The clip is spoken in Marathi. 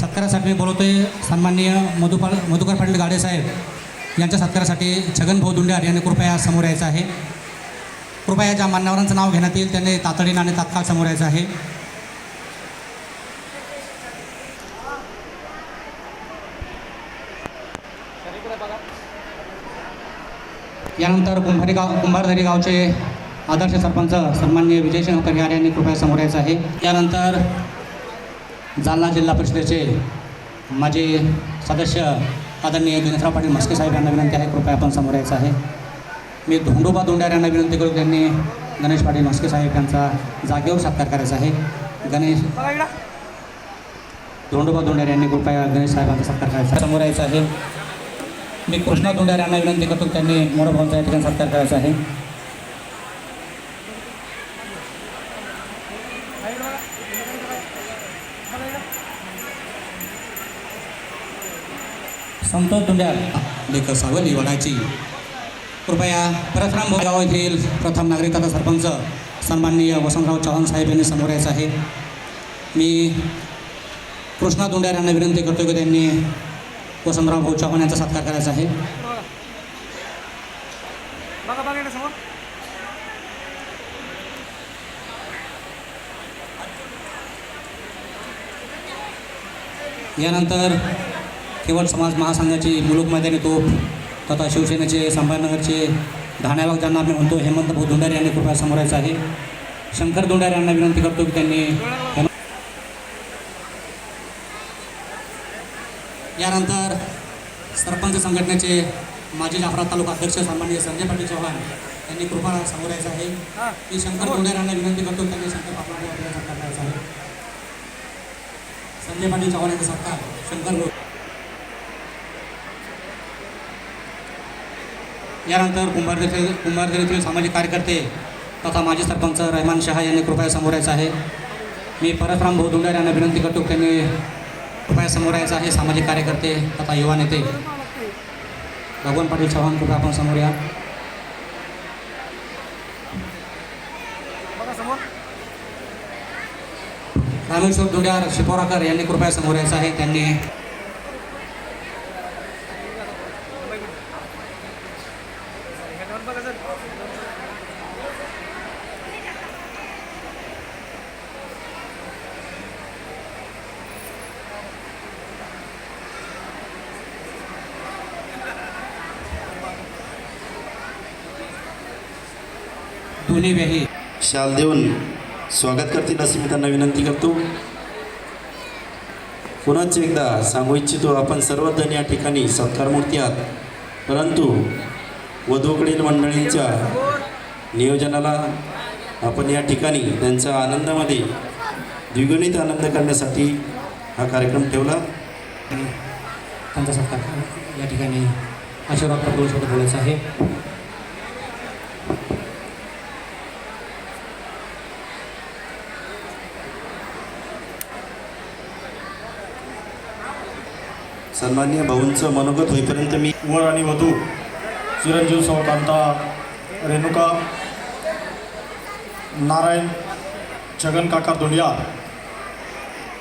सत्कारासाठी मी बोलवतोय सन्माननीय मधुपाल मधुकर पाटील गाडेसाहेब यांच्या सत्कारासाठी छगन भाऊ यांनी कृपया समोर यायचं आहे. कृपया ज्या मान्यवरांचं नाव घेण्यात येईल त्यांनी तातडीनं आणि तात्काळ समोर यायचं आहे. यानंतर कुंभारी गाव कुंभारधरी गावचे आदर्श सरपंच सन्माननीय विजय शंकर यार यांनी कृपया समोर यायचं आहे. यानंतर जालना जिल्हा परिषदेचे माजी सदस्य आदरणीय गणेशराव पाटील म्हस्के साहेब यांना विनंती आहे कृपया आपण समोर यायचं आहे. मी धोंडोबा धोंड्यार यांना विनंती करू त्यांनी गणेश पाटील म्हस्के साहेब यांचा जागेवर सत्कार करायचा आहे. गणेश धोंडोबा धोंड्यार यांनी कृपया गणेश साहेबांचा सत्कार करायचा समोर यायचं आहे. मी कृष्णा धोंड्यार यांना विनंती करतो त्यांनी मोरोभाऊंचा या ठिकाणी सत्कार करायचा आहे. संतोष दुंड्यार लेखक सावली वडाची. कृपया परशुराम गाव येथील प्रथम नागरिक तथा सरपंच सन्माननीय वसंतराव चव्हाण साहेब यांनी समोर यायचं आहे. मी कृष्णा तुंड्यार यांना विनंती करतो की त्यांनी वसंतराव भाऊ चव्हाण यांचा सत्कार करायचा आहे. यानंतर केवळ समाज महासंघाची मुलुक मैदानी तोप तथा शिवसेनेचे संभाजीनगरचे ढाण्याबाग ज्यांना आम्ही म्हणतो हेमंत भाऊ दोंडारे यांनी कृपया समोर यायचं आहे. शंकर दोंडारे यांना विनंती करतो की त्यांनी यानंतर सरपंच संघटनेचे माजी जाफरा तालुका अध्यक्ष सन्माननीय संजय पाटील चव्हाण यांनी कृपा समोर यायचं आहे मी शंकर दोंडारे यांना विनंती करतो त्यांनी शंकर पाटील आपल्याला सत्कार करायचा आहे संजय पाटील चव्हाण यांचा सत्कार शंकर गो- यानंतर कुंभारदेव कुंभारदेवीतील सामाजिक कार्यकर्ते तथा माजी सरपंच रहमान शहा यांनी कृपया समोर यायचं आहे. मी परशुराम भाऊ दुंडार यांना विनंती करतो त्यांनी कृपया समोर यायचं आहे सामाजिक कार्यकर्ते तथा युवा नेते. भगवान पाटील चव्हाण कृपया आपण समोर या बघा समोर रामेश्वर धुड्यार शिपोराकर यांनी कृपया समोर यायचं आहे. त्यांनी दोन्ही शाल देऊन स्वागत करतील अशी मी त्यांना विनंती करतो. पुनश्च एकदा सांगू इच्छितो आपण सर्वजण या ठिकाणी सत्कारमूर्ती आहात. परंतु वधूकडील मंडळींच्या नियोजनाला आपण या ठिकाणी त्यांच्या आनंदामध्ये द्विगुणित आनंद करण्यासाठी हा कार्यक्रम ठेवला. त्यांचा सत्कार या ठिकाणी आशीर्वाद प्रभूसोबत बोलायचं आहे. सन्मान्य भाऊंचं मनोगत होईपर्यंत मी वर आणि वधू चिरंजीव सौकांता रेणुका नारायण छगन काका दोंडिया